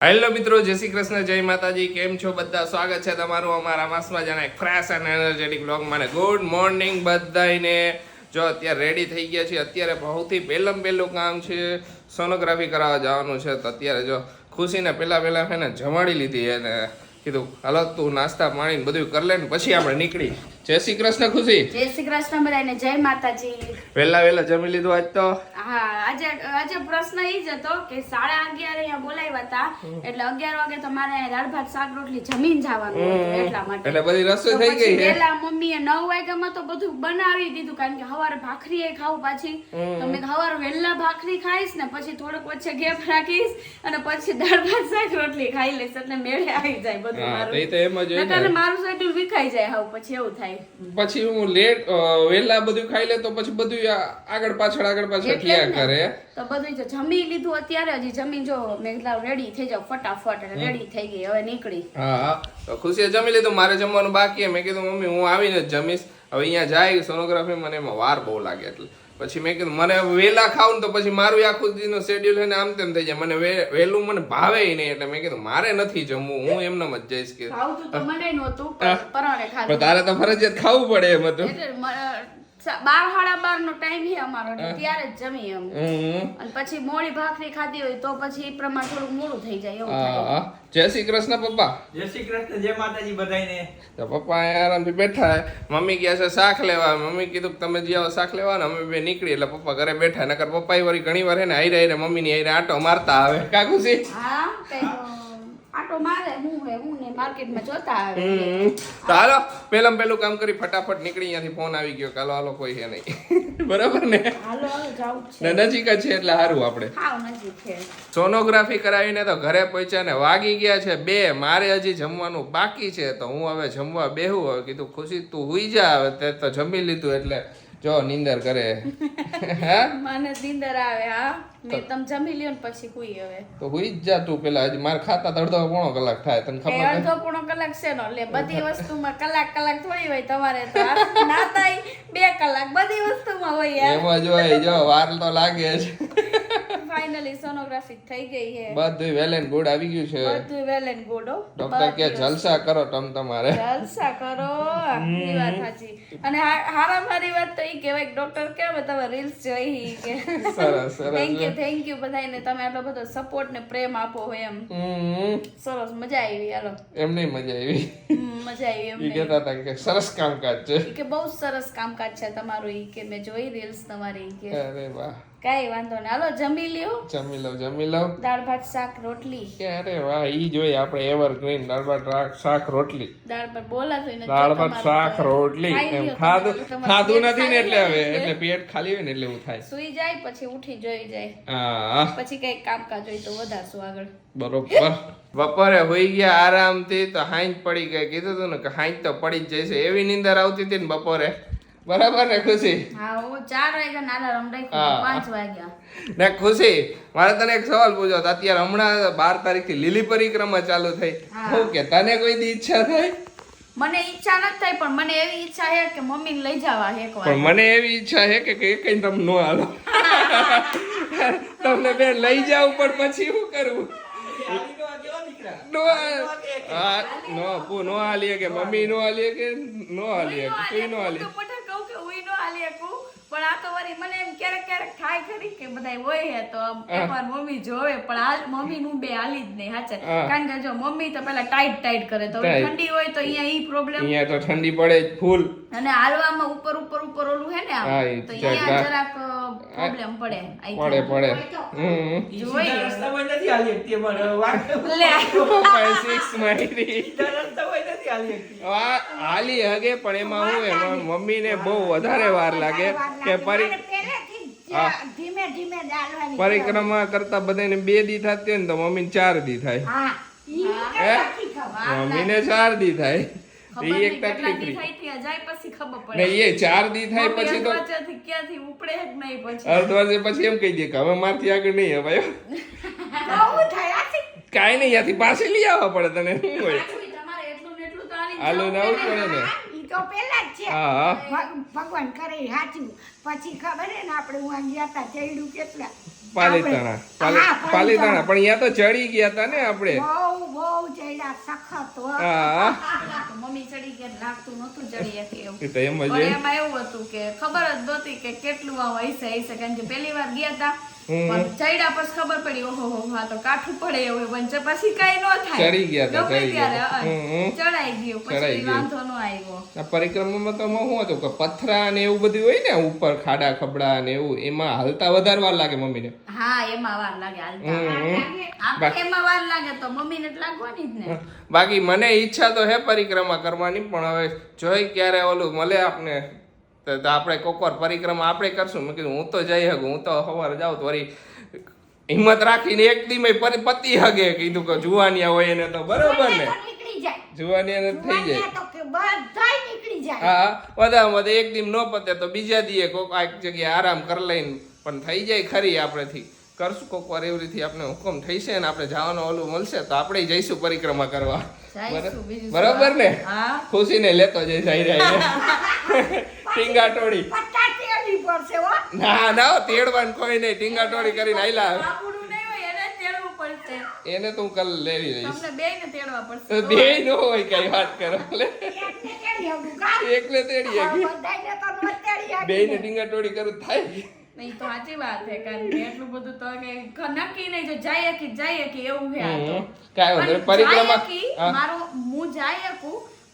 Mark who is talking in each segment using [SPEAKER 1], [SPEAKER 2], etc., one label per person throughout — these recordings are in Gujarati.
[SPEAKER 1] હેલો મિત્રો, જય શ્રી કૃષ્ણ, જય માતાજી, કેમ છો બધા? સ્વાગત છે તમારું અમારા માસમાં જાણે ફ્રેશ અને એનર્જેટિક બ્લોગમાં ગુડ મોર્નિંગ બધાને જો અત્યારે રેડી થઈ ગયા છે અત્યારે સૌથી પહેલાં પહેલું કામ છે સોનોગ્રાફી કરાવવા જવાનું છે. તો અત્યારે જો ખુશીને પહેલાં પહેલાં એને જમાડી લીધી અને કીધું, હાલો, તું નાસ્તા પાણી બધું કરી લે ને પછી આપણે નીકળી. જય શ્રી કૃષ્ણ ખુશી.
[SPEAKER 2] જય શ્રી કૃષ્ણ બધાને જય માતાજી.
[SPEAKER 1] વેલા વેલા જમી લીધું આજ તો?
[SPEAKER 2] હા આજે આજે પ્રશ્ન એ જ હતો કે સાડા અગિયાર અહીંયા બોલાવ્યા હતા. એટલે અગિયાર વાગે તમારે મારે દાળ ભાત શાક રોટલી જમીન જવાનું એટલા માટે.
[SPEAKER 1] એટલે બધી રસોઈ થઈ ગઈ
[SPEAKER 2] પેલા મમ્મીએ નવ વાગ્યામાં તો બધું બનાવી દીધું કારણ કે હવારે ભાખરી એ ખાવું પાછી. તો મેં સવારે વેલા ભાખરી ખાઈશ ને પછી થોડોક વચ્ચે ગેપ રાખીશ અને પછી દાળ ભાત શાક રોટલી ખાઈ લઈશ એટલે મેળે આવી જાય બધું મારું.
[SPEAKER 1] તો એમ જ
[SPEAKER 2] મારું શેડ્યુલ વિખાઈ જાય હવે પછી એવું થાય.
[SPEAKER 1] પછી હું લેટ વેલા બધું ખાઈ લે તો પછી બધું આગળ પાછળ આગળ પાછળ થયા કરે.
[SPEAKER 2] તો બધું જો જમી લીધું અત્યારે હજી જમી જો મેં રેડી થઈ જાવ ફટાફટ રેડી થઈ ગઈ હવે નીકળી.
[SPEAKER 1] હા તો ખુશીએ જમી લીધું મારે જમવાનું બાકી મેં કીધું મમ્મી હું આવીને જ જમીશ. હવે અહીંયા જાય સોનોગ્રાફી મને એમાં વાર બહુ લાગે એટલે. પછી મેં કીધું મને વહેલા ખાવું ને તો પછી મારું આખું દીનો શેડ્યુલ છે ને આમ તેમ થઈ જાય. મને વહેલું મને ભાવે નહીં. એટલે મેં કીધું મારે નથી જમવું હું એમનેમ જ જઈશ કે
[SPEAKER 2] ખાવતું તો મને નહોતું પણ પરાણે ખાધું.
[SPEAKER 1] તારે તો ફરજિયાત ખાવું પડે એમ હતું.
[SPEAKER 2] બાર સાડા બાર નો ટાઈમ છે અમારો ત્યારે જ જમી એમ અને પછી મોડી ભાખરી ખાધી હોય તો પછી એ પ્રમાણે થોડું મોડું થઈ જાય એવું થાય.
[SPEAKER 1] હા હા. જય શ્રી કૃષ્ણ પપ્પા.
[SPEAKER 3] જય શ્રી કૃષ્ણ જય માતાજી બધાને
[SPEAKER 1] તો પપ્પા આરામથી બેઠા મમ્મી ગયા છે શાક લેવા. મમ્મી કીધું કે તમે જે શાખ શાક લેવા ને અમે બે નીકળી એટલે પપ્પા ઘરે બેઠા નકર પપ્પા વળી ઘણી વાર હે ને આયરે મમ્મી ની આઈ આટો મારતા આવે. કાકુસી
[SPEAKER 2] હા કઈ આટો મારે હું હે હું ને માર્કેટમાં જોતા આવે.
[SPEAKER 1] તો હાલો પેલમ પેલું કામ કરી ફટાફટ નીકળી અહીંયાથી ફોન આવી ગયો કાલો હાલો કોઈ હે નહીં. બરાબર ને?
[SPEAKER 2] હાલો હાલો જાવું છે.
[SPEAKER 1] નજીક જ છે એટલે સારું આપણે.
[SPEAKER 2] હા નજીક છે.
[SPEAKER 1] સોનોગ્રાફી કરાવીને તો ઘરે પહોંચ્યા ને વાગી ગયા છે બે મારે હજી જમવાનું બાકી છે તો હું હવે જમવા બેહું હવે કીધું ખુશી તું હુઈ જા હવે તે તો જમી લીધું એટલે જો નિંદર કરે.
[SPEAKER 2] મને નિંદર આવે હા? મેં તમ જમી લ્યો ને પછી હુઈ હવે.
[SPEAKER 1] તો હુઈ જ જા તું પેલા. હજી માર ખાતા તડધો અડધો પોણો કલાક થાય. તને ખબર?
[SPEAKER 2] અડધો પોણો કલાક છે નો લે બધી વસ્તુમાં કલાક કલાક થોડી હોય તમારે તો. નાતાય બે કલાક બધી વસ્તુમાં હોય
[SPEAKER 1] એમ. જ હોય જો વાર તો લાગે છે
[SPEAKER 2] ફાઇનલી સોનોગ્રાફી થઈ ગઈ છે.
[SPEAKER 1] બધું વેલ એન્ડ ગુડ આવી ગયું છે.
[SPEAKER 2] બધું વેલ એન્ડ ગુડ
[SPEAKER 1] ડોક્ટર કે જલસા કરો તમ તમારે.
[SPEAKER 2] જલસા કરો એ વાત સાચી. અને હારા મારી વાત તો ઈ કહેવાય કે ડોક્ટર કેમ તમે રીલ્સ જોઈ કે?
[SPEAKER 1] સરસ સરસ.
[SPEAKER 2] થેન્ક યુ થેન્ક યુ બધાને તમે આટલો બધો સપોર્ટ ને પ્રેમ આપો હોય એમ. સરસ મજા આવી હાલો.
[SPEAKER 1] એમ નહીં મજા આવી.
[SPEAKER 2] મજા આવી
[SPEAKER 1] એમ
[SPEAKER 2] એમને
[SPEAKER 1] કહેતા હતા કે સરસ કામકાજ છે.
[SPEAKER 2] કે બહુ સરસ કામકાજ છે તમારું ઈ કે મેં જોઈ રીલ્સ તમારી કે.
[SPEAKER 1] અરે વાહ.
[SPEAKER 2] કાંઈ વાંધો નહીં. હાલો જમી લ્યો.
[SPEAKER 1] જમી લઉં જમી લઉં.
[SPEAKER 2] દાળ ભાત શાક રોટલી.
[SPEAKER 1] અરે વાહ ઈ જોઈએ આપણે એવરગ્રીન દાળ ભાત શાક રોટલી.
[SPEAKER 2] દાળ ભાત બોલાતો ને
[SPEAKER 1] દાળ ભાત શાક રોટલી એમ ખાધું ખાધું નથી ને એટલે હવે એટલે પેટ ખાલી હોય ને એટલે એવું થાય.
[SPEAKER 2] સુઈ જાય પછી ઉઠી જોઈ જાય.
[SPEAKER 1] હા.
[SPEAKER 2] પછી કઈ કામકાજ હોય તો વધારશું આગળ.
[SPEAKER 1] બરોબર. બપોરે હોઈ ગયા આરામથી તો હાંજ પડી ગઈ. કીધું તું ને કે હાંજ તો પડી જ જશે. એવી નીંદર આવતી હતી ને બપોરે. બરાબર ને ખુશી?
[SPEAKER 2] હા હું ચાર વાગ્યા નાના રમ પાંચ વાગ્યા.
[SPEAKER 1] ને ખુશી મારે તને એક સવાલ પૂછો અત્યારે હમણાં બાર તારીખથી લીલી પરિક્રમા ચાલુ થઈ. હું. કે તને કોઈ દી ઈચ્છા થઈ
[SPEAKER 2] મને ઈચ્છા નથી થઈ પણ મને એવી ઈચ્છા છે કે મમ્મી લઈ જવા એકવાર
[SPEAKER 1] પણ મને એવી ઈચ્છા છે કે કઈ કઈ તમને ન હાલો. તમને બે લઈ જાવ પણ પછી શું કરવું નો હા નો પુ નો હાલીએ કે મમ્મી નો હાલીએ કે નો હાલીએ કે કોઈ નો હાલીએ
[SPEAKER 2] હું કહું કે હુંય નો હાલી શકું. પણ આ તો વળી મને એમ ક્યારેક ક્યારેક થાય ખરી કે બધાય હોય હે તો એકવાર મમ્મી જોવે. પણ હાલ મમ્મી નું બે હાલી જ નહીં હાચે. કારણ કે જો મમ્મી તો પેલા ટાઈટ ટાઈટ કરે. તો ઠંડી હોય તો અહીંયા ઈ પ્રોબ્લેમ.
[SPEAKER 1] અહીંયા તો ઠંડી પડે ફૂલ.
[SPEAKER 2] અને હાલવામાં ઉપર ઉપર ઉપર ઓલું હે ને તો અહીંયા જરાક પ્રોબ્લેમ પડે.
[SPEAKER 1] પડે પડે. હમ.
[SPEAKER 3] ઈ
[SPEAKER 2] જોઈ.
[SPEAKER 3] સીધા રસ્તામાં નથી આલી શકતી અમારે. વાંક-
[SPEAKER 2] લે.
[SPEAKER 1] પપ્પાએ six મારી
[SPEAKER 3] નથી હાલી શકતી.
[SPEAKER 1] આ હાલી હગે પણ એમાં હું એમાં મમ્મીને બહુ વધારે વાર લાગે કે પરી હા.
[SPEAKER 4] ધીમે
[SPEAKER 1] પરિક્રમા કરતા બધાને બે દી થતી હોય ને તો મમ્મીને ચાર દી થાય.
[SPEAKER 4] હે?
[SPEAKER 1] મમ્મીને ચાર દી થાય.
[SPEAKER 2] ખબર
[SPEAKER 1] એક તકલીફ
[SPEAKER 2] દી
[SPEAKER 1] રહી.
[SPEAKER 2] થાય ત્યાં જાય પછી ખબર
[SPEAKER 1] ને એ ચાર દી થાય પછી તો
[SPEAKER 2] ક્યાંથી ઉપડે જ નહીં પછી.
[SPEAKER 1] એમ કહી દે કે હવે મારથી આગળ નહીં હવે
[SPEAKER 4] થયા છે
[SPEAKER 1] નહીં ત્યાંથી પાછી લઈ આવવા પડે તને શું હોય?
[SPEAKER 2] હાલી
[SPEAKER 1] ને આવું પડે ને.
[SPEAKER 4] તો પેલા જ છે. ભગવાન કરે સાચું પછી ખબર ને આપણે હું ગયા હતા ચડ્યું કેટલા.
[SPEAKER 1] પાલીતાણા. પાલીતાણા. પણ અહીંયા તો ચડી ગયા હતા ને આપણે.
[SPEAKER 4] બહુ બહુ ચડ્યા સખત
[SPEAKER 2] મમ્મી ચડી ગયા લાગતું નતું ચડી શકે એવું.
[SPEAKER 1] તો એમ
[SPEAKER 2] એવું હતું કે ખબર જ નહોતી કે કેટલું આમ હશે હશે કારણ કે પહેલી વાર ગયા હતા ચડ્યા પછી ખબર પડી ઓહો હો હા તો કાઠું પડે એવું પણ પછી કઈ ન થાય.
[SPEAKER 1] ચડી ગયા તા, ચડી ગયા તા.
[SPEAKER 2] હા,
[SPEAKER 1] હમ, હમ.
[SPEAKER 2] ચડાઈ ગયું પછી વાંધો ન આવ્યો.
[SPEAKER 1] આ પરિક્રમામાં તો શું હતું કે પથરા ને એવું બધું હોય ને ઉપર ખાડા ખબડા ને એવું એમાં હાલતા વધારે વાર લાગે મમ્મીને.
[SPEAKER 2] હા એમાં વાર લાગે હાલતા એમાં વાર લાગે તો મમ્મીને લાગવાની જ ને.
[SPEAKER 1] બાકી મને ઈચ્છા તો હે પરિક્રમા કરવાની પણ હવે જોઈ ક્યારે ઓલું મળે આપને તો તો આપણે કોક વાર પરિક્રમા આપણે કરશું. મેં કીધું હું તો જઈ શકું હું તો સવારે જાઉં તો વળી હિંમત રાખીને એક દી પતિ હગે. કીધું કે જુવાનિયા હોય એને તો બરોબર ને?
[SPEAKER 4] જુવાની
[SPEAKER 1] એને થઈ જાય.
[SPEAKER 4] તો
[SPEAKER 1] હા વધારે વધે એક દી ન પતે તો બીજા દીએ કોક આ જગ્યાએ આરામ કરી લઈને પણ થઈ જાય ખરી આપણેથી કરશું કોક વાર એવી રીતે આપણે હુકમ થઈ છે ને આપણે જવાનું ઓલું મળશે તો આપણે જઈશું પરિક્રમા કરવા. બરાબર ને? ખુશીને લેતો જઈશ આઈ જાય ટીંગાટોળી ના ના તેડવાનું કોઈ નહીં. ટીંગાટોળી કરીને આયલા
[SPEAKER 2] આપણું નહીં હોય એને જ તેડવું પડશે.
[SPEAKER 1] એને તો હું કલ લેવી રહીશ.
[SPEAKER 2] તમને બેયને તેડવા
[SPEAKER 1] તો
[SPEAKER 2] પડશે
[SPEAKER 1] બે નો હોય કઈ વાત કરો? એકલે તેડી. બે ને ટીંગાટોળી કરું થાય.
[SPEAKER 2] નહીં તો સાચી વાત છે કારણ કે એટલું બધું તો કે નક્કી નહીં જો જાય કે જાય કે એવું છે આ તો. પણ
[SPEAKER 1] પરિક્રમા
[SPEAKER 2] મારો હું જાય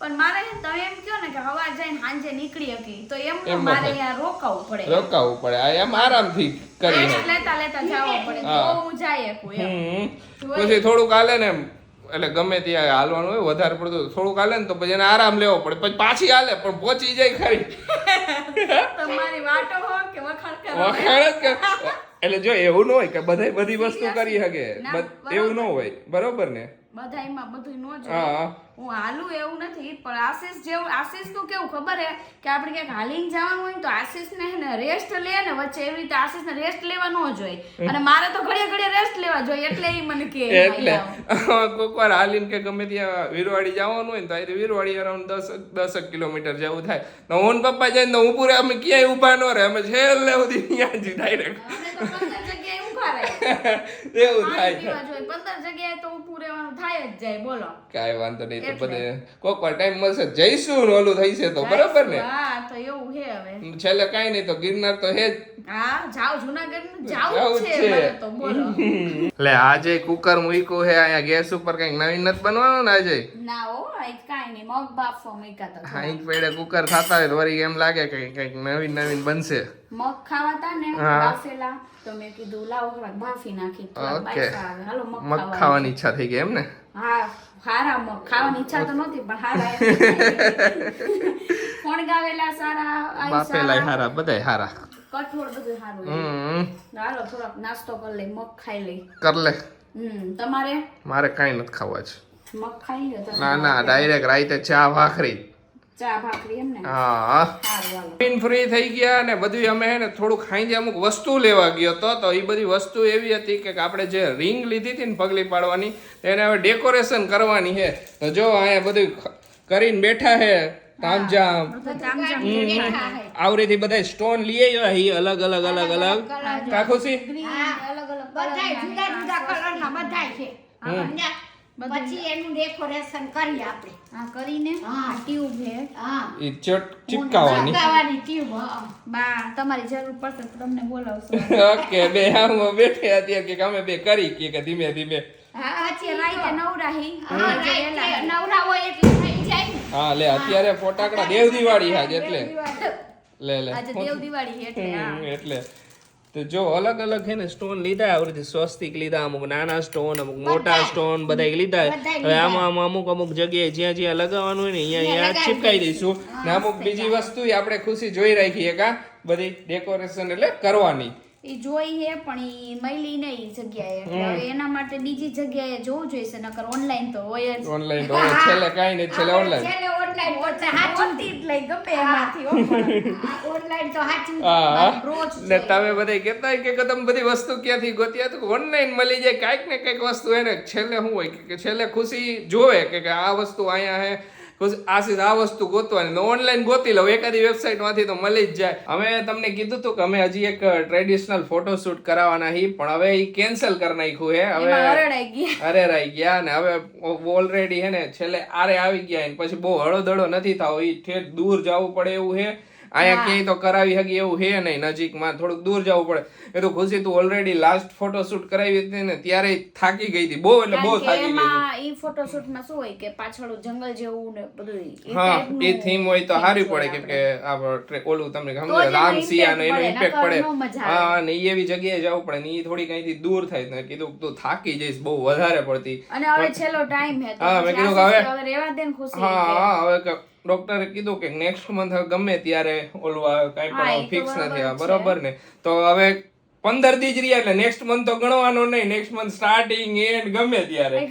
[SPEAKER 2] પણ મારે છે તમે એમ કહો ને કે હવા જઈને સાંજે નીકળી હતી તો એમ મારે અહીંયા રોકાવું પડે
[SPEAKER 1] રોકાવું પડે. આ એમ આરામથી કરી
[SPEAKER 2] લેતા લેતા જવું પડે. તો હું જાય એકું એમ.
[SPEAKER 1] પછી થોડુંક હાલે ને એમ, એટલે ગમે ત્યાં હાલવાનું હોય વધારે પડતું થોડુંક હાલે ને તો પછી એને આરામ લેવો પડે. પછી પાછી હાલે પણ પહોંચી જાય ખરી.
[SPEAKER 2] તમારી વાટો હો કે વખાણ કરો.
[SPEAKER 1] વખાણ એટલે જો એવું ન હોય કે બધાય બધી વસ્તુ કરી શકે એવું ન હોય. બરોબર ને?
[SPEAKER 2] બધા એમાં બધું નો જોઈએ
[SPEAKER 1] હું
[SPEAKER 2] હાલું એવું નથી પણ આશીષ જેવું આશીષનું કેવું ખબર હે કે આપણે ક્યાંક હાલીને જવાનું હોય ને તો આશીષ ને ને રેસ્ટ લે ને વચ્ચે એવી રીતે આશીષ ને રેસ્ટ લેવા ન જોઈએ અને મારે તો ઘડીએ ઘડીએ રેસ્ટ લેવા જોઈએ એટલે એ મને કે
[SPEAKER 1] એટલે કોક વાર હાલીને કે ગમે ત્યાં વીરવાડી જવાનું હોય ને તો અહીંથી વીરવાડી અરાઉન્ડ દસ દસક કિલોમીટર જેવું થાય. તો હું ને પપ્પા જઈને તો હું રહે અમે ક્યાંય ઊભા ન રહે અમે છેલ્લે સુધી ત્યાં જ ડાયરેક્ટ એવું થાય.
[SPEAKER 2] પીવા જોઈએ પંદર જગ્યાએ તો ઊભું રહેવાનું થાય જ જાય બોલો.
[SPEAKER 1] કાંઈ વાંધો નહીં તો. બધે કોક વાર ટાઈમ મળશે. જઈશું ઓલું થઈ છે તો બરોબર ને?
[SPEAKER 2] હા તો એવું છે હવે.
[SPEAKER 1] છેલ્લે કાંઈ નહીં તો ગિરનાર તો હે જ. એટલે આજે કુકર મૂક્યું હે અહીંયા ગેસ ઉપર કંઈક નવીન નથી બનવાનું ને આજે?
[SPEAKER 2] ના ઓ આજ કાંઈ નહીં મગ બાફો મૂક્યા તા
[SPEAKER 1] હા પેડે કુકર થતા હોય તો વળી એમ લાગે કે કંઈક નવીન નવીન બનશે.
[SPEAKER 2] મગ ખાવાતા ને બાફેલા. તો મેં કીધું લાવો થોડાક બાફી નાખી
[SPEAKER 1] ઓકે.
[SPEAKER 2] હાલો મગ
[SPEAKER 1] ખાવાની. ઈચ્છા થઈ ગઈ એમ ને?
[SPEAKER 2] હા હારા મગ. ખાવાની ઈચ્છા તો નહોતી પણ હારા ફણગાવેલા સારા
[SPEAKER 1] બાફેલા હારા બધાય હારા.
[SPEAKER 2] કઠોળ બધું સારું હાલો થોડાક નાસ્તો કરી લઈ મગ ખાઈ લઈ.
[SPEAKER 1] કર લે.
[SPEAKER 2] હમ તમારે?
[SPEAKER 1] મારે કાંઈ નથી ખાવા છે.
[SPEAKER 2] મગ ખાઈ લો
[SPEAKER 1] ના ના ડાયરેક્ટ રાઈતે ચા ભાખરી.
[SPEAKER 2] ચા ભાખરી એમ ને?
[SPEAKER 1] હા. પિન ફ્રી થઈ ગયા અને બધું અમે ને થોડુંક ખાઈ અમુક વસ્તુ લેવા ગયો તો તો એ બધી વસ્તુ એવી હતી કે આપણે જે રિંગ લીધી હતી ને પગલી પાડવાની એને હવે ડેકોરેશન કરવાની છે. તો જો અહીંયા બધું કરીને બેઠા છે. તામજામ
[SPEAKER 4] હે.
[SPEAKER 1] આવરીથી બધા સ્ટોન લઈ આવ્યા હી અલગ અલગ અલગ અલગ કા બધા
[SPEAKER 4] બધાય જુદા જુદા કલરના બધા છે. પછી એનું ડેકોરેશન કરી આપણે.
[SPEAKER 2] આ કરીને?
[SPEAKER 4] હા.
[SPEAKER 2] ટ્યુબ હે
[SPEAKER 4] હા.
[SPEAKER 1] એ ચટ ચિપકાવાની.
[SPEAKER 4] લગાવવાની ટ્યુબ
[SPEAKER 2] બા તમારી જરૂર પડશે તો તમને બોલાવશું.
[SPEAKER 1] ઓકે બે આમ બેઠે અત્યારે કે અમે બે કરી કે કે ધીમે ધીમે.
[SPEAKER 4] હા
[SPEAKER 2] પછી રાઈતે નવરાહી.
[SPEAKER 4] હા, રાઈતે નવરા હોય એટલે.
[SPEAKER 1] હા લે અત્યારે ફટાકડા દેવ દિવાળી હાજ એટલે. લે લે
[SPEAKER 2] આજે દેવ દિવાળી એટલે
[SPEAKER 1] એટલે. તો જો અલગ અલગ છે ને સ્ટોન લીધા આવી રીતે સ્વસ્તિક લીધા અમુક નાના સ્ટોન અમુક મોટા સ્ટોન બધા લીધા. હવે આમાં આમાં અમુક અમુક જગ્યાએ જ્યાં જ્યાં લગાવવાનું હોય ને અહીંયા અહીંયા ચીપકાઈ દઈશું. ને અમુક બીજી વસ્તુ આપણે ખુશી જોઈ રાખીએ કા બધી ડેકોરેશન એટલે કરવાની.
[SPEAKER 2] એ જોઈ હે પણ એ મળી નહીં જગ્યાએ. એટલે હવે એના માટે બીજી જગ્યાએ જોવું જોઈશે નકર ઓનલાઈન તો હોય જ.
[SPEAKER 1] ઓનલાઈન હવે છેલ્લે કાંઈ નહીં છેલ્લે ઓનલાઈન
[SPEAKER 4] છેલ્લે ઓનલાઈન તો સાચું
[SPEAKER 2] હોતી લઈ ગમે એમાંથી હો
[SPEAKER 4] online તો સાચું
[SPEAKER 2] રોજ
[SPEAKER 1] ને તમે બધા કહેતા કે તમે બધી વસ્તુ ક્યાંથી ગોત્યા તો ઓનલાઈન મળી જાય કાઈક ને કાઈક વસ્તુ એને છેલ્લે શું હોય? કે- છેલ્લે ખુશી જોવે કે કે આ વસ્તુ અહીંયા હે આશીષ આ વસ્તુ ગોતવાની. ઓનલાઈન ગોતી લઉં. એકાદી વેબસાઇટમાંથી તો મળી જ જાય. અમે તમને કીધું હતું કે અમે હજી એક ટ્રેડિશનલ ફોટોશૂટ કરાવવાના હી પણ હવે એ કેન્સલ કરી નાખ્યું હે. હવે અરે રહી ગયા. ને હવે ઓલરેડી હે ને છેલ્લે આરે આવી ગયા પછી બહુ હળોદળો નથી થાવ. એ ઠેઠ દૂર જવું પડે એવું હે. અહીંયા ક્યાંય તો કરાવી હકી એવું હે નહીં. નજીકમાં થોડુંક દૂર જવું પડે. એ તો ખુશી તું ઓલરેડી લાસ્ટ ફોટોશૂટ કરાવી હતી ને ત્યારે થાકી ગઈ હતી. બહુ એટલે બહુ થાકી ગઈ
[SPEAKER 2] ઈ ફોટોશૂટમાં શું હોય કે પાછળ જંગલ જેવું ને બધું
[SPEAKER 1] હા એ થીમ હોય તો સારી પડે કેમ કે આ ઓલું તમને સમજો રામ સિયા નો એનો ઇમ્પેક્ટ
[SPEAKER 2] પડે.
[SPEAKER 1] હા ને એ એવી જગ્યાએ જવું પડે ને એ થોડી કઈથી દૂર થાય. ને કીધું તું થાકી જઈશ બહુ વધારે પડતી.
[SPEAKER 2] અને હવે છેલ્લો ટાઈમ હે
[SPEAKER 1] હા, મેં કીધું
[SPEAKER 2] હવે રેવા દે ને ખુશી
[SPEAKER 1] હા હવે ક- ડોક્ટરે કીધું કે નેક્સ્ટ મંથ ગમે ત્યારે ઓલું કાંઈ પણ ફિક્સ નથી બરોબર ને? તો હવે પંદર દી જ રહ્યા એટલે નેક્સ્ટ મંથ તો ગણવાનો નહીં. નેક્સ્ટ મંથ સ્ટાર્ટિંગ એન્ડ ગમે ત્યારે.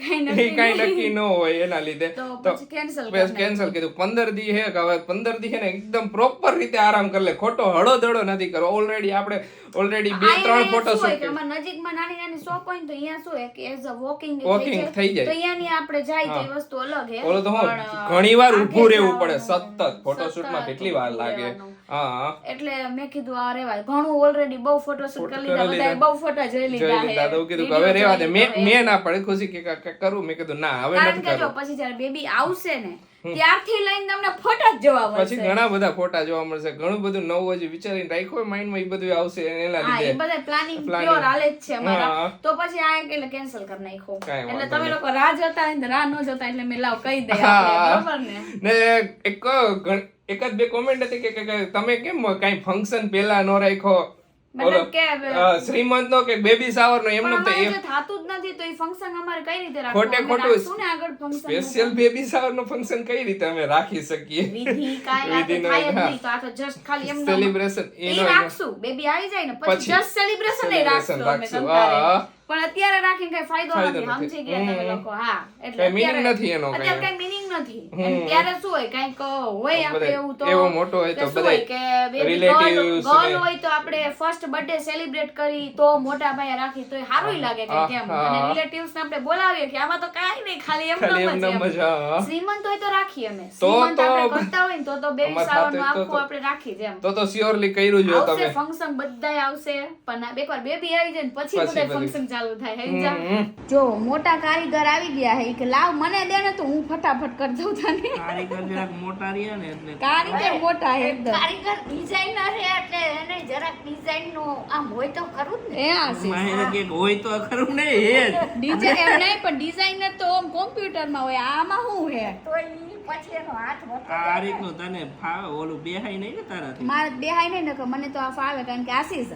[SPEAKER 2] એ કાંઈ નક્કી
[SPEAKER 1] ન હોય એના લીધે.
[SPEAKER 2] તો કરી
[SPEAKER 1] કેન્સલ કીધું. પંદર દી હે હવે પંદર દી હે ને એકદમ પ્રોપર રીતે આરામ કરી લે. ખોટો હળો દડો નથી કરવો. ઓલરેડી આપણે ઓલરેડી બે ત્રણ ફોટો શૂટ
[SPEAKER 2] નજીકમાં નાની નાની શોપ હોય તો અહીંયા શું કે એઝ અ વોકિંગ
[SPEAKER 1] વોકિંગ થઈ જાય.
[SPEAKER 2] તો અહીંયાની આપણે જાય તો વસ્તુ અલગ હે.
[SPEAKER 1] ઓલો તો
[SPEAKER 2] ઘણીવાર
[SPEAKER 1] ઘણી વાર ઊભું રહેવું પડે. સતત
[SPEAKER 2] ફોટોશૂટમાં
[SPEAKER 1] કેટલી વાર લાગે.
[SPEAKER 2] એટલે મેં કીધું આ રેવાય ઘણું ઓલરેડી બહુ ફોટોશૂટ કરી લીધા
[SPEAKER 1] કરી
[SPEAKER 2] બહુ ફોટા જોઈ લીધા. હે
[SPEAKER 1] તો કીધું હવે રેવા દે. મેં મેં ના પડે. ખુશી કે કરું. મેં કીધું ના હવે
[SPEAKER 2] કારણ
[SPEAKER 1] નથી
[SPEAKER 2] કે જો પછી જ્યારે બેબી આવશે ને ત્યારથી લઈને તમને ફોટા જ જોવા
[SPEAKER 1] પછી ઘણા બધા ફોટા જોવા મળશે. ઘણું બધું નવું હજી વિચારીને રાખ્યો હોય માઇન્ડમાં એ બધું આવશે એના
[SPEAKER 2] હા એ બધા પ્લાનિંગ. પ્યોર હાલે જ છે અમારા. તો પછી આ એટલે કેન્સલ કરી નાખ્યું. એટલે તમે લોકો રાહ જોતા રાહ ન જોતા એટલે મેં લાવ કહી દે બરાબર ને?
[SPEAKER 1] ને એક એકાદ બે કોમેન્ટ હતી કે- તમે કેમ કઈ ફંક્શન પેલા ન અ, શ્રીમંત નો કે બેબી સાવર નો એમનો તો એ
[SPEAKER 2] થાતું જ નથી તો એ ફંક્શન અમારે કઈ રીતે રાખવું? ખોટે
[SPEAKER 1] ખોટું
[SPEAKER 2] શું ને આગળ ફંક્શન
[SPEAKER 1] સ્પેશિયલ બેબી શાવર નો ફંક્શન કઈ રીતે અમે રાખી શકીએ?
[SPEAKER 2] વિધિ
[SPEAKER 1] કાય
[SPEAKER 2] થાય જ તો આ તો જસ્ટ ખાલી
[SPEAKER 1] એમ
[SPEAKER 2] સેલિબ્રેશન
[SPEAKER 1] એ
[SPEAKER 2] રાખશું. બેબી આવી જાય ને પછી જસ્ટ સેલિબ્રેશન
[SPEAKER 1] એ
[SPEAKER 2] રાખશું અમે.
[SPEAKER 1] હા.
[SPEAKER 2] પણ અત્યારે રાખીને કઈ ફાયદો નથી. સમજી ગયા તમે લોકો હા એટલે
[SPEAKER 1] નથી એનો
[SPEAKER 2] અત્યારે કઈ. મીનિંગ નથી. ત્યારે શું હોય કંઈક હોય આપણે એવું તો
[SPEAKER 1] એવો મોટો હોય તો
[SPEAKER 2] બધા કે રિલેટિવ્સ
[SPEAKER 1] ને-
[SPEAKER 2] હોય તો આપણે ફર્સ્ટ બર્થડે સેલિબ્રેટ કરી તો મોટા ભાઈ રાખી તો સારું લાગે કે કેમ. અને રિલેટિવ્સ ને આપણે બોલાવીએ કે આમાં તો કાઈ નહીં ખાલી એમ.
[SPEAKER 1] નમ
[SPEAKER 2] જ. શ્રીમંત હોય તો રાખીએ અમે. શ્રીમંત આપણે કરતા હોય ને તો તો બેબી શાવરનું આખું આપણે રાખી જેમ
[SPEAKER 1] તો તો સ્યોરલી કર્યું જો
[SPEAKER 2] આવશે
[SPEAKER 1] તમે.
[SPEAKER 2] ફંક્શન બધાય આવશે પણ એકવાર બેબી આવી જાય પછી બધા ફંક્શન ચાલુ થાય હે જા. જો મોટા કારીગર આવી ગયા હે કે લાવ મને દે ને તો હું ફટાફટ કરી દઉં તને.
[SPEAKER 3] કારીગર જરાક મોટા રહ્યા ને એટલે
[SPEAKER 2] કારીગર મોટા હે એકદમ.
[SPEAKER 4] કારીગર ડિઝાઇનર હે એટલે એને જરાક ડિઝાઇન નો આમ હોય તો ખરું જ ને.
[SPEAKER 2] એ આશીષ
[SPEAKER 3] માહિતી કે હોય તો ખરું ને હે જ.
[SPEAKER 2] ડિઝાઇન એમ નહીં પણ ડિઝાઇનર તો આમ કોમ્પ્યુટરમાં હોય આમાં શું હે?
[SPEAKER 4] તો ઈ પછી એનો હાથ વધતો
[SPEAKER 3] આ રીતનું તને ફાવે? ઓલું બેહાય નહીં ને તારાથી?
[SPEAKER 2] મારે બેહાય નહીં ને મને તો આ ફાવે કારણ કે આશીષ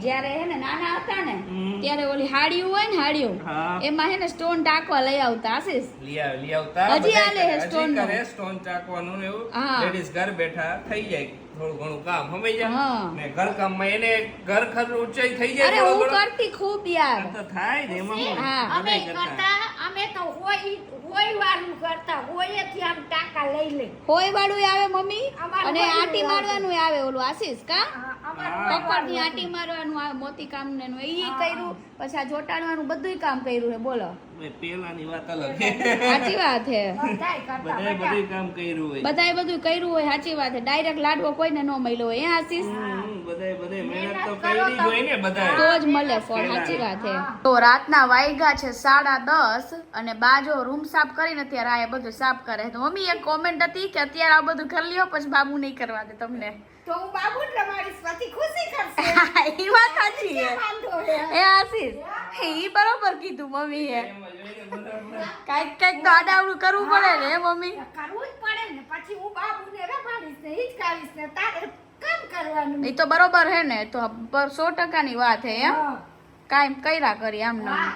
[SPEAKER 2] જ્યારે હે ને નાના હતા ને ત્યારે ઓલી હાડિયું હોય ને હાડિયું એમાં હે ને સ્ટોન ટાંકવા લઈ આવતા આશીષ
[SPEAKER 1] લઈ આવ- લઈ આવતા.
[SPEAKER 2] હજી
[SPEAKER 1] આલે
[SPEAKER 2] હાલે હે
[SPEAKER 1] કરે.
[SPEAKER 2] stone
[SPEAKER 1] હજી
[SPEAKER 2] નું.
[SPEAKER 1] કરે stone ચાકવાનું ને એવું. લેડીઝ ઘર બેઠા થઈ જાય થોડું ઘણું કામ સમય જાય. ને ઘર કામમાં એને ઘર ખર્ચ ઊંચાઈ થઈ જાય
[SPEAKER 2] અરે હું કરતી ખૂબ યાર.
[SPEAKER 3] તો થાય ને એમાં હા.
[SPEAKER 4] અમે
[SPEAKER 3] કરતા.
[SPEAKER 4] અમે તો હોય હોય વાળું કરતા હોયથી આમ ટાંકા લઈ લે.
[SPEAKER 2] હોય વાળું આવે મમ્મી? અને આટી મારવાનું આવે ઓલું આશીષ કા? પકડની આટી મારવાનું આ મોતી કામ ને એનું ઈ કર્યું. પછી આ ચોટાડવાનું બધુંય કામ કર્યું હે બોલો.
[SPEAKER 3] પેલાની વાત અલગ.
[SPEAKER 2] સાચી વાત હે
[SPEAKER 4] બધાય બધા.
[SPEAKER 3] કામ કર્યું હોય.
[SPEAKER 2] બધાય બધું કર્યું હોય સાચી વાત હે ડાયરેક્ટ લાડવો કોઈને ન મળ્યો હોય હે આશીષ?
[SPEAKER 3] બધાય બધાય મહેનત તો
[SPEAKER 4] કરી
[SPEAKER 3] જ હોય ને બધાય.
[SPEAKER 2] તો જ મળે ફળ સાચી વાત હે. તો રાતના વાયગા છે સાડા દસ અને બાજો રૂમ સાફ કરીને ત્યારે આ બધું સાફ કરે તો મમ્મી એક કોમેન્ટ હતી કે અત્યારે આ બધું કરી લ્યો પછી બાબુ નહીં કરવા દે તમને.
[SPEAKER 4] તો હું બાબુ રમાડીશ પછી ખુશી કરશે.
[SPEAKER 2] એ વાત સાચી હે?
[SPEAKER 4] વાંધો
[SPEAKER 2] એ આશીષ એ બરોબર કીધું મમ્મી એ કંઈક કંઈક તો આડાવડું કરવું પડે ને હે મમ્મી?
[SPEAKER 4] કરવું જ પડે ને પછી હું બાબુને રમાડીશ ને હિચકાવીશ ને તારે કામ કરવાનું.
[SPEAKER 2] એ તો બરોબર હે ને તો પર સો ટકાની વાત હે એમ?
[SPEAKER 4] હા.
[SPEAKER 2] કાંઈ કર્યા કરી આમ
[SPEAKER 4] ના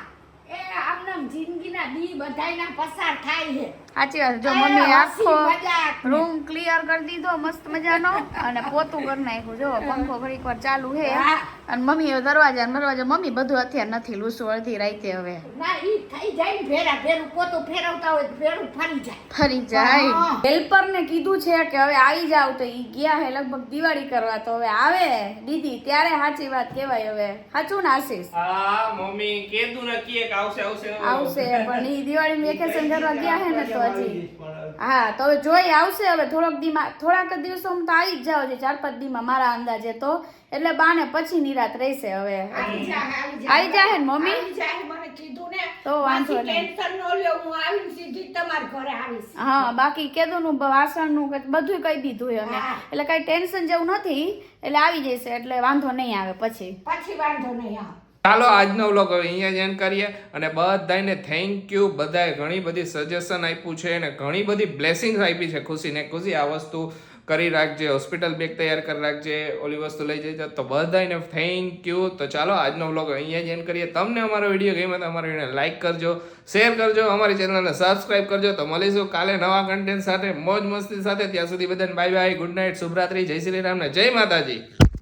[SPEAKER 4] એ આમનામ જિંદગીના દી બધાયના પસાર થાય છે.
[SPEAKER 2] સાચી વાત જો મમ્મી આખો રૂમ ક્લિયર કરી દીધો મસ્ત મજાનો અને પોતું કરી નાખ્યું. જો પંખો ઘડીક વાર ચાલુ હે. અને મમ્મી હવે દરવાજા દરવાજા મમ્મી બધું અત્યારે નથી લૂસું અડધી રાતે હવે.
[SPEAKER 4] ના ઈ થઈ જાય ને ભેરા ભેરું પોતું ફેરવતા હોય તો ભેરું ફરી જાય.
[SPEAKER 2] ફરી. હેલ્પર ને કીધું છે કે હવે આવી જાવ તો ઈ ગયા હે લગભગ દિવાળી કરવા તો હવે આવે. દીદી ત્યારે સાચી વાત કહેવાય હવે. સાચું ને આશીષ?
[SPEAKER 1] હા મમ્મી કીધું નક્કી કીએ આવશે આવશે.
[SPEAKER 2] આવશે પણ ઈ દિવાળી વેકેશન કરવા ગયા હે ને તો હજી. હા તો હવે જોઈ આવશે હવે થોડોક દીમાં થોડાક દિવસો દિવસોમાં તો આવી જ જાવ છે ચાર પાંચ દીમાં મારા અંદાજે તો. એટલે બાને પછી નિરાત રહેશે હવે.
[SPEAKER 4] આવી જાય, આવી
[SPEAKER 2] આવી ને મમ્મી?
[SPEAKER 4] આવી ને.
[SPEAKER 2] તો વાંધો નહીં.
[SPEAKER 4] ન હું
[SPEAKER 2] બાકી કેદુનું વાસણનું કે બધું કહી દીધું અમે. એટલે કઈ ટેન્શન જેવું નથી એટલે આવી જશે એટલે વાંધો નહીં આવે પછી.
[SPEAKER 4] પછી વાંધો નહીં હા
[SPEAKER 1] ચાલો આજનો વ્લોગ હવે અહીંયા જ end કરીએ અને બધાને થેન્ક યુ બધાએ ઘણી બધી સજેશન આપ્યું છે અને ઘણી બધી બ્લેસિંગ્સ આપી છે. ખુશીને ખુશી આ વસ્તુ કરી રાખજે હોસ્પિટલ બેગ તૈયાર કરી રાખજે, ઓલી વસ્તુ લઈ જજે. તો બધાને થેન્ક યુ તો ચાલો આજનો વ્લોગ અહીંયા જ end કરીએ. તમને અમારો વીડિયો ગમ્યો તો અમારો વીડિયો લાઈક કરજો શેર કરજો, અમારી ચેનલને સબસ્ક્રાઇબ કરજો. તો મળીશું કાલે નવા કન્ટેન્ટ સાથે, મોજ મસ્તી સાથે. ત્યાં સુધી બધાને બાય બાય ગુડ નાઇટ શુભરાત્રી. જય શ્રી રામને જય માતાજી.